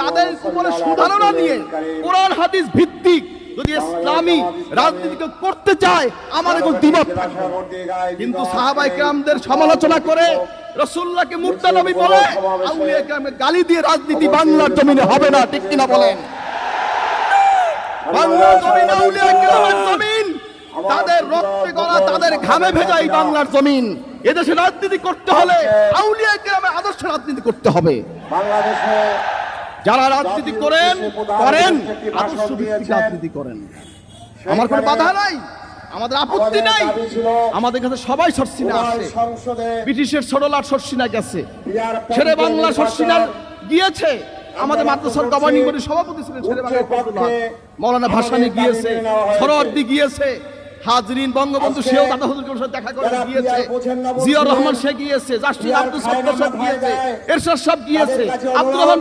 তাদের উপরে সুধারণা নিয়ে কোরআন, হাদিস ভিত্তিক যদি ইসলামী রাজনীতিকে করতে চায় আমার কোনো দ্বিমত থাকবে। না। কিন্তু সাহাবাই কেরামদের সমালোচনা করে রসুল্লাহকে মুর্দা নবী বলে গালি দিয়ে রাজনীতি বাংলার জমিনে হবে না, ঠিক কিনা বলেন? বাংলার জমিন, আউলিয়া জমিন, তাদের রক্তে গলা, তাদের ঘামে ভেজা এই বাংলার জমিন। এদেশে রাজনীতি করতে হলে আউলিয়া কেরামের আদর্শ রাজনীতি করতে হবে। বাংলাদেশে যারা রাজনীতি করেন করেন আদর্শ ভিত্তিক রাজনীতি করেন। আমার কোনো বাধা নাই আমাদের আপত্তি নাই। আমাদের কাছে সবাই সরসিনা সংসদে ব্রিটিশের ছোটলাট সরসিনা গেছে। ছেড়ে বাংলা সরসিনা গিয়েছে। আমাদের মাদ্রাসার গভর্নিং বডির সভাপতি ছিলেন ছেড়ে বাংলা মৌলানা ভাসানি গিয়েছে সরোয়ার্দি গিয়েছে হাজরিন বঙ্গবন্ধু শেখ দাদা হুজুর সাথে দেখা করে গিয়েছে। জিয়াউর রহমান শেখ গিয়েছে আব্দুল সত্তার সাহেব গিয়েছে এরশাদ সাহেব গিয়েছে আব্দুর রহমান